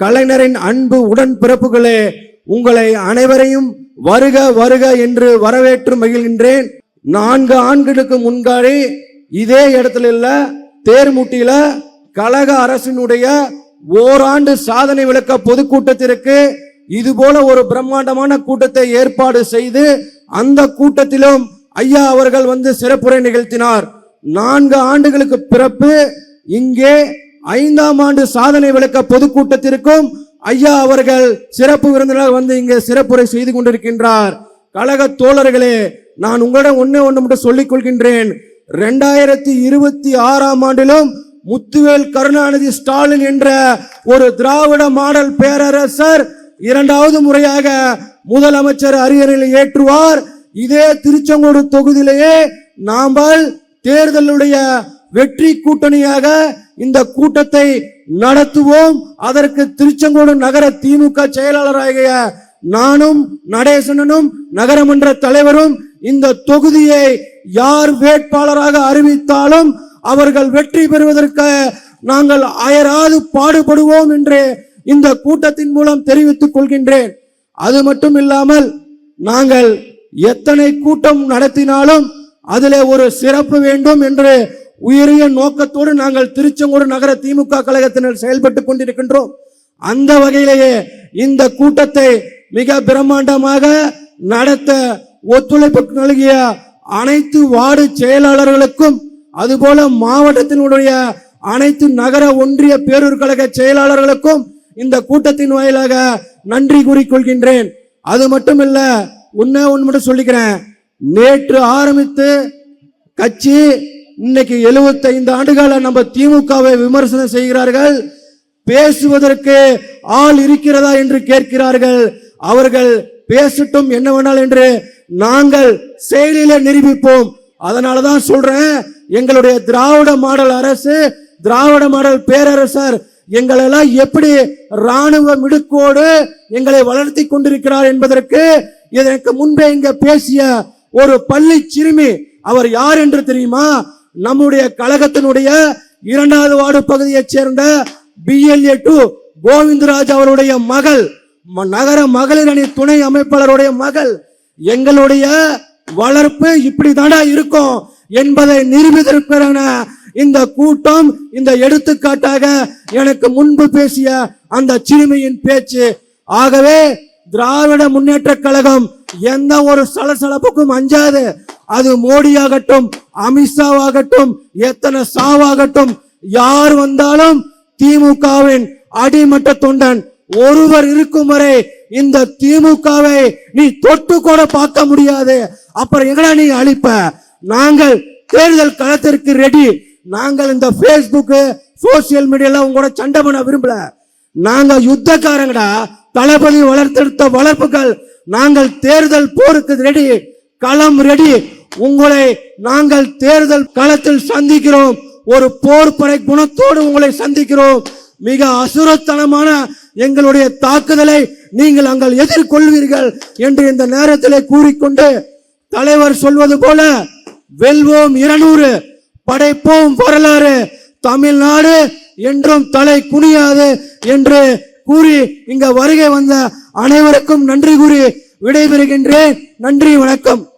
கலைஞரின் அன்பு உடன்பிறப்புகளே உங்களை அனைவரையும் வருக வருக என்று வரவேற்று மகிழ்கின்றேன். நான்கு ஆண்டுகளுக்கு முன்காடி இதே இடத்துல இல்ல தேர்முட்டியில கழக அரசினுடைய ஓராண்டு சாதனை விளக்க பொதுக்கூட்டத்திற்கு இது போல ஒரு பிரம்மாண்டமான கூட்டத்தை ஏற்பாடு செய்து அந்த கூட்டத்திலும் ஐயா அவர்கள் வந்து சிறப்புரை நிகழ்த்தினார். நான்கு ஆண்டுகளுக்கு பிறப்பு இங்கே ஐந்தாம் ஆண்டு சாதனை விளக்க பொதுக்கூட்டத்திற்கும் ஐயா அவர்கள் சிறப்பு விருந்தினர் வந்து இங்கே சிறப்புரை செய்து கொண்டிருக்கின்றார். கழக தோழர்களே நான் உங்களிடம் ஒன்று ஒன்று மட்டும் சொல்லிக் கொள்கின்றேன். ரெண்டாயிரத்தி இருபத்தி ஆறாம் ஆண்டிலும் முத்துவேல் கருணாநிதி ஸ்டாலின் என்ற ஒரு திராவிட மாடல் பேரரசர் இரண்டாவது முறையாக முதலமைச்சர் அரியணையில் ஏற்றுவார். இதே திருச்செங்கோடு தொகுதியிலேயே நாமல் தேர்தலுடைய வெற்றி கூட்டணியாக இந்த கூட்டத்தை நடத்துவோம். அதற்கு திருச்செங்கோடு நகர திமுக செயலாளராகிய நானும் நடேசனனும் நகரமன்ற தலைவரும் இந்த தொகுதியை யார் வேட்பாளராக அறிவித்தாலும் அவர்கள் வெற்றி பெறுவதற்கு நாங்கள் அயராது பாடுபடுவோம் என்று இந்த கூட்டத்தின் மூலம் தெரிவித்துக் கொள்கின்றேன். அது மட்டும் இல்லாமல் நாங்கள் எத்தனை கூட்டம் நடத்தினாலும் அதிலே ஒரு சிறப்பு வேண்டும் என்று உயரிய நோக்கத்தோடு நாங்கள் திருச்செங்கோடு நகர திமுக கழகத்தினர் செயல்பட்டுக் கொண்டிருக்கின்றோம். அந்த வகையிலேயே இந்த கூட்டத்தை மிக பிரம்மாண்டமாக நடத்த ஒத்துழைப்பு நல்கிய அனைத்து வார்டு செயலாளர்களுக்கும் அதுபோல மாவட்டத்தினுடைய அனைத்து நகர ஒன்றிய பேரூர் கழக செயலாளர்களுக்கும் இந்த கூட்டத்தின் வாயிலாக நன்றி கூறிக்கொள்கின்றேன். அது மட்டுமில்ல உன்ன ஒன்று மட்டும் சொல்லிக்கிறேன். நேற்று ஆரம்பித்து கட்சி இன்னைக்கு 75 ஆண்டுகால நம்ம திமுகவை விமர்சனம் செய்கிறார்கள் பேசுவதற்கு ஆள் இருக்கிறதா என்று கேட்கிறார்கள். அவர்கள் பேசட்டும் என்ன வேணாலும் என்று நாங்கள் செயலில நிரூபிப்போம். அதனாலதான் சொல்றேன் எங்களுடைய திராவிட மாடல் அரசு திராவிட மாடல் பேரரசர் எங்களெல்லாம் எப்படி ராணுவ மிடுக்கோடு எங்களை வளர்த்தி கொண்டிருக்கிறார் என்பதற்கு இதற்கு முன்பே இங்க பேசிய ஒரு பள்ளி சிறுமி அவர் யார் என்று தெரியுமா? நம்முடைய கழகத்தினுடைய இரண்டாவது வார்டு பகுதியைச் சேர்ந்த பிஎல்ஏ டு கோவிந்தராஜ் அவருடைய மகள் நகர மகளிர் அணி துணை அமைப்பாளருடைய மகள். எங்களுடைய வளர்ப்பு இப்படி இருக்கும் என்பதை நிரூபித்திருக்கிறன இந்த கூட்டம் இந்த எடுத்துக்காட்டாக எனக்கு முன்பு பேசிய அந்த சிறுமியின் பேச்சு. ஆகவே திராவிட முன்னேற்ற கழகம் எந்த ஒரு சலசலப்புக்கும் அஞ்சாது. அது மோடி ஆகட்டும் அமித்ஷாவாகட்டும் எத்தனை சாவாகட்டும் யார் வந்தாலும் திமுகவின் அடிமட்ட தொண்டன் ஒருவர் இருக்கும் வரை இந்த திமுகவை நீ தொட்டு கூட பார்க்க முடியாது. அப்புறம் எங்கடா நீ அழிப்ப? நாங்கள் தேர்தல் களத்திற்கு ரெடி நாங்கள் இந்த பேஸ்புக்கு சோசியல் மீடியால உங்க கூட சண்டை பண்ண விரும்பல. நாங்க யுத்தக்காரங்கடா. தளபதி வளர்த்தெடுத்த வளர்ப்புகள். நாங்கள் தேர்தல் போருக்கு ரெடி களம் ரெடி உங்களை நாங்கள் தேர்தல் களத்தில் சந்திக்கிறோம். ஒரு போர் படை குணத்தோடு உங்களை சந்திக்கிறோம். மிக அசுரத்தனமான எங்களுடைய தாக்குதலை நீங்கள் அங்கள் எதிர்கொள்வீர்கள் என்று இந்த நேரத்தில் கூறிக்கொண்டு தலைவர் சொல்வது போல வெல்வோம் இருநூறு படைப்போம் வரலாறு தமிழ்நாடு என்றும் தலை குனியாது என்று கூறி இங்க வருகை வந்த அனைவருக்கும் நன்றி கூறி விடைபெறுகின்றேன். நன்றி வணக்கம்.